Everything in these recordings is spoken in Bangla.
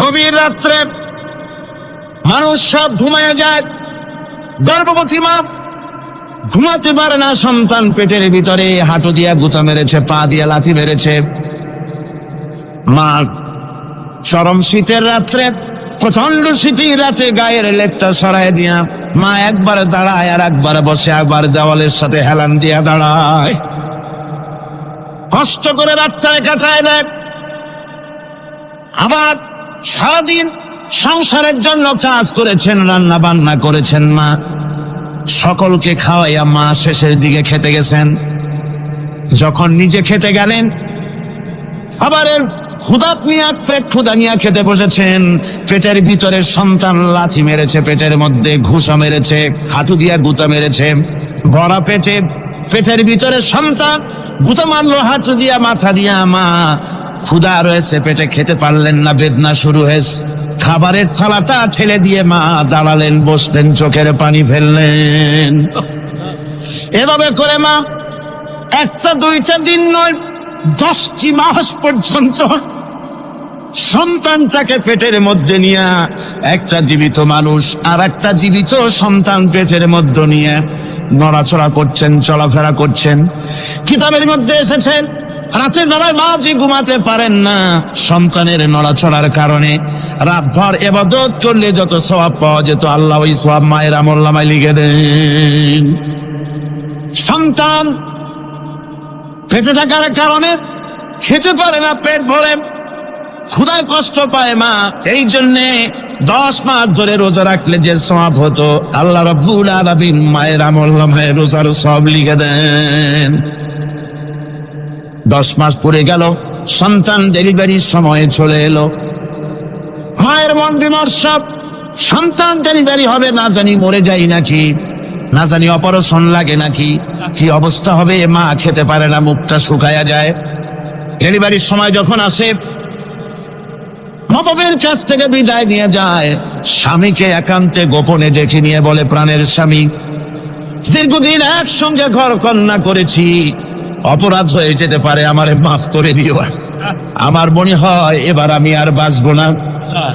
গভীর রাত্রে মানুষ সব ঘুমায় যায়। গর্ভবতী মা ঘুমাতে পারে না, সন্তান পেটের ভিতরে হাঁটু দিয়া গুতা মেরেছে, পা দিয়া লাথি মেরেছে। মা, চরম শীতের রাত্রে প্রচণ্ড শীতের রাতে গায়ের লেপটা সরায় দিয়া মা একবার দাঁড়ায় আর একবার বসে, একবার দেওয়ালের সাথে হেলান দিয়া দাঁড়ায়। কষ্ট করে রাতটায় কাটায় দেয় আবার সারাদিন সংসারের জন্য কাজ করেছেন, রান্না বান্না করেছেন মা। সকলকে খাওয়াইয়া মা শেষের দিকে খেতে গেছেন। যখন নিজে খেতে গেলেন, আবার এর ক্ষুদাত নিয়ে, পেট ক্ষুদা নিয়ে খেতে বসেছেন। পেটের ভিতরে সন্তান লাথি মেরেছে, পেটের মধ্যে ঘুষা মেরেছে হাঁটু দিয়া গুতা মেরেছে। ভরা পেটে, পেটের ভিতরে সন্তান, গুতা মারলো, হাঁটু দিয়া, মাথা দিয়া মা ক্ষুদা রয়েছে, পেটে খেতে পারলেন না, বেদনা শুরু হয়েছে। খাবারের থালাটা ঠেলে দিয়ে মা দাঁড়ালেন, বসলেন, চোখের পানি ফেললেন। এভাবে করে মা, একটা, দুইটা দিন নয়, দশটি মাস পর্যন্ত সন্তানটাকে পেটের মধ্যে নিয়ে, একটা জীবিত মানুষ আর একটা জীবিত সন্তান পেটের মধ্যে নিয়ে নড়াচড়া করছেন, চলাফেরা করছেন। কিতাবের মধ্যে এসেছেন রাতের বেলায় মা যে ঘুমাতে পারেন না, সন্তানের নড়াচড়ার কারণে রাতভর এবাদত করলে যত সবাব পাওয়া যেত, আল্লাহ ওই সব মায়ের আমল্লামায় লিখে দেন। সন্তান পেটে থাকার কারণে খেতে পারে না, পেট ভরে। ক্ষুদায় কষ্ট পায় মা, এই জন্যে দশ মাস ধরে রোজা রাখলে যে সব হতো, আল্লাহ রব্বুল আলামিন মায়ের আমল নামায় রোজার সব লিখে দেন। দশ মাস পরে গেল, সন্তান ডেলিভারির সময়ে চলে এলো। মায়ের মন বিমর্ষক সন্তান ডেলিভারি হবে, না জানি মরে যাই নাকি, না জানি অপারেশন লাগে নাকি, কি অবস্থা হবে মা খেতে পারে না, মুখটা শুকায়া যায়। ডেলিভারির সময় যখন আসে নবমের কাছ থেকে বিদায় নিয়ে যায়। স্বামীকে একান্তে গোপনে ডেকে নিয়ে বলে, প্রাণের স্বামী, দীর্ঘদিন একসঙ্গে ঘর কন্যা করেছি অপরাধ হয়ে যেতে পারে, আমারে মাফ করে দিও। আমার মনে হয় এবার আমি আর বাঁচবো না।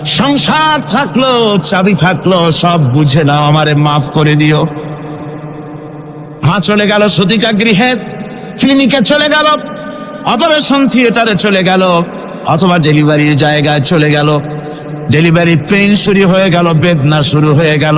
সংসার থাকল, চাবি থাকল, সব বুঝে নাও, আমারে মাফ করে দিও। চলে গেল সুতিকা গৃহে, ক্লিনিকে চলে গেল। অপারেশন থিয়েটারে চলে গেল, অথবা ডেলিভারির জায়গায় চলে গেল। ডেলিভারি পেইন শুরু হয়ে গেল, বেদনা শুরু হয়ে গেল।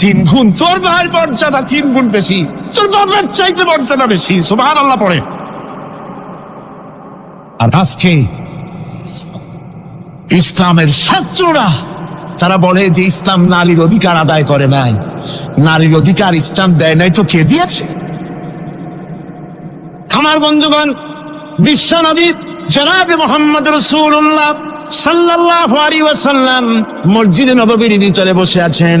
তিন গুণ। তোর ভাইয়ের মর্যাদা তিন গুণ বেশি। তোর চাইতে মর্যাদা বেশি। আল্লাহ আর আজকে ইসলামের শত্রুরা, তারা বলে যে ইসলাম নারীর অধিকার আদায় করে নাই। নারীর অধিকার ইসলাম দেয় নাই, তো কে দিয়েছে? আমার বন্ধুগণ বিশ্বনবী জনাবে মোহাম্মদ রসুল্লাহ সাল্লাল্লাহু আলাইহি ওয়াসাল্লাম মসজিদে নববীর ভিতরে বসে আছেন।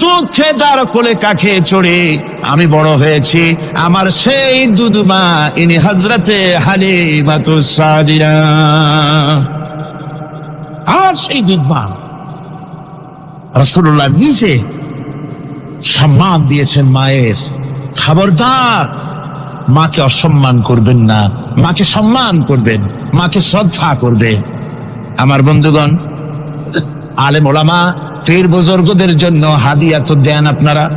দুধ খেয়ে কোলে কাখে চড়ে। আমি বড় হয়েছি, আমার সেই দুধ মা ইনি হজরতে হালি সাদিয়া। আমার সেই দুধ মা রসুল্লাহ নিজে সম্মান দিয়েছেন মায়ের। খবরদার, মাকে অসম্মান করবেন না, মাকে সম্মান করবেন, মাকে শ্রদ্ধা করবে। আমার বন্ধুগণ, আলেম ওলামা পীর বুজুর্গদের জন্য হাদিয়া তো দেন আপনারা।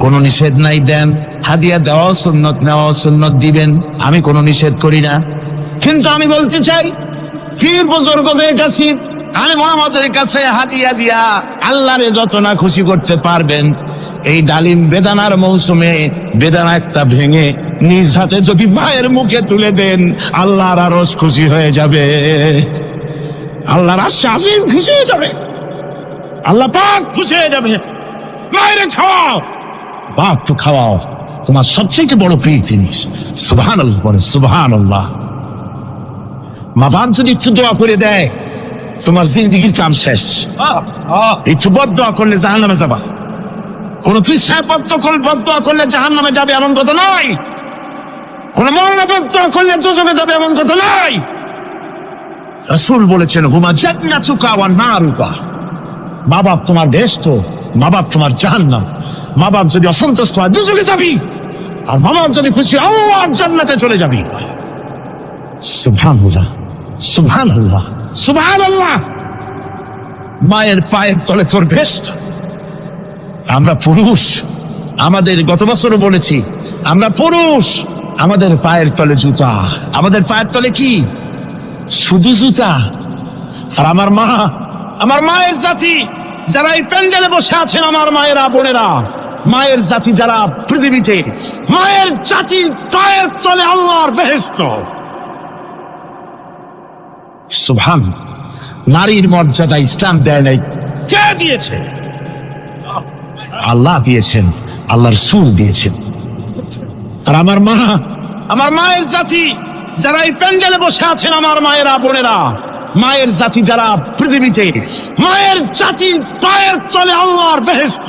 কোনো নিষেধ নাই দেন। হাদিয়া দেওয়া সুন্নত নেওয়া সুন্নত দিবেন। আমি কোনো নিষেধ করি না। কিন্তু আমি বলতে চাই পীর বুজুর্গদের কাছে আলেম ওলামাদের কাছে হাদিয়া দিয়া আল্লাহরে যত না খুশি করতে পারবেন, এই ডালিম বেদানার মৌসুমে বেদানা একটা ভেঙে নিজ হাতে যদি মায়ের মুখে তুলে দেন, আল্লাহর আরস খুশি হয়ে যাবে। আল্লাহর আশ্বাসিম খুশি হয়ে যাবে। আল্লাহ পাক খুশি হয়ে যাবে। মায়ের খাওয়াও। বাপ খাওয়াও। তোমার সবচেয়ে বড় প্রিয় জিনিস। সুবহান বলে সুবহান আল্লাহ মা বাপ যদি একটু দোয়া করে দেয়, তোমার কাম শেষ। একটু করলে জাহান নামে যাবা। কোন পৃষ্ঠায় পদ্ম দোয়া করলে জাহান নামে যাবে এমন কথা নয়। কোন মরণাপদ দোয়া করলে দুজনে যাবে এমন কথা নয়। রসুল বলেছেন, হুমা চুকা ওয়া না রুকা মা বাপ তোমার দেশ তো, মা বাপ তোমার জাহান্নাম। মা বাপ যদি অসন্তুষ্ট হয়, দুজনে যাবি। আর মা বাপ যদি খুশি, আল্লাহ জান্নাতে চলে যাবি। সুবহানাল্লাহ সুবহানাল্লাহ সুবহানাল্লাহ। মায়ের পায়ের তলে তোর বেস্ট আমরা পুরুষ, আমাদের গত বছরও বলেছি, আমরা পুরুষ, আমাদের পায়ের তলে জুতা। আমাদের পায়ের তলে কি? শুধু জুতা। আর আমার মা, আমার মায়ের জাতি। যারা এই প্যান্ডেলে বসে আছেন আমার মায়েরা, বোনেরা, মায়ের জাতি যারা পৃথিবীতে, মায়ের জাতি পায়ের তলে আল্লাহর বেহেস্ত সুভান নারীর মর্যাদা ইসলাম দেয় নাই। কে দিয়েছে? আল্লাহ দিয়েছেন, আল্লাহর সুর দিয়েছেন। আর আমার মা, আমার মায়ের জাতি, যারা এই প্যান্ডেলে বসে আছেন আমার মায়েরা, বোনেরা মায়ের জাতি যারা পৃথিবীতে, মায়ের জাতির পায়ের তলে আল্লাহর বেহেস্ত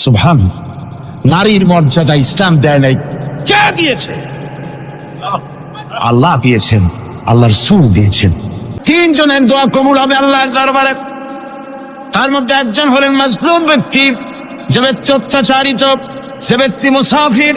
সুভান নারীর মর্যাদা ইসলাম দেয় নাই। কে দিয়েছে? আল্লাহ দিয়েছেন, আল্লাহর সুর দিয়েছেন। তিনজনের দোয়া কবুল হবে আল্লাহর দরবারে। তার মধ্যে একজন হলেন মাজলুম ব্যক্তি, যে ব্যক্তি অত্যাচারিত সে ব্যক্তি মুসাফির।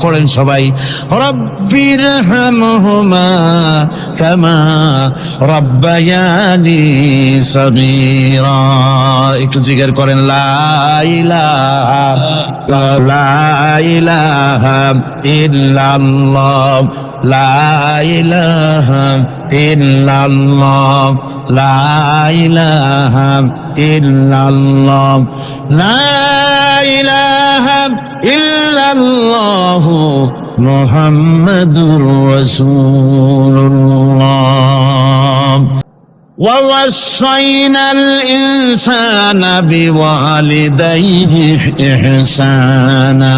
পড়েন সবাই রব্বির কামা রব্বায়ানি সাগীরা। একটু জিজ্ঞেস করেন, লা ইলাহা, লা ইল্লাল্লাহ লা ইল্লাল্লাহ। لا إله إلا الله لا إله إلا الله محمد رسول الله ووصينا الإنسان بوالديه إحسانا.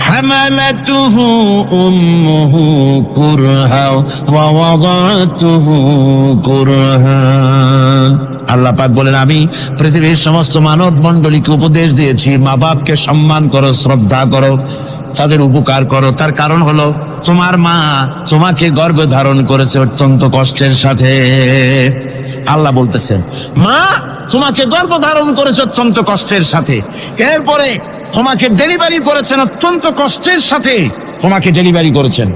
حملته أمه كرها ووضعته كرها আল্লাহ পাক বলেন আমি পৃথিবীর সমস্ত মানব মণ্ডলীকে উপদেশ দিয়েছি মা বাপকে সম্মান করো শ্রদ্ধা করো তাদের উপকার করো তার কারণ হলো তোমার মা তোমাকে গর্ভে ধারণ করেছে অত্যন্ত কষ্টের সাথে আল্লাহ বলতেছেন মা তোমাকে গর্ভ ধারণ করেছে অত্যন্ত কষ্টের সাথে এরপরে তোমাকে ডেলিভারি করেছেন অত্যন্ত কষ্টের সাথে। তোমাকে ডেলিভারি করেছেন।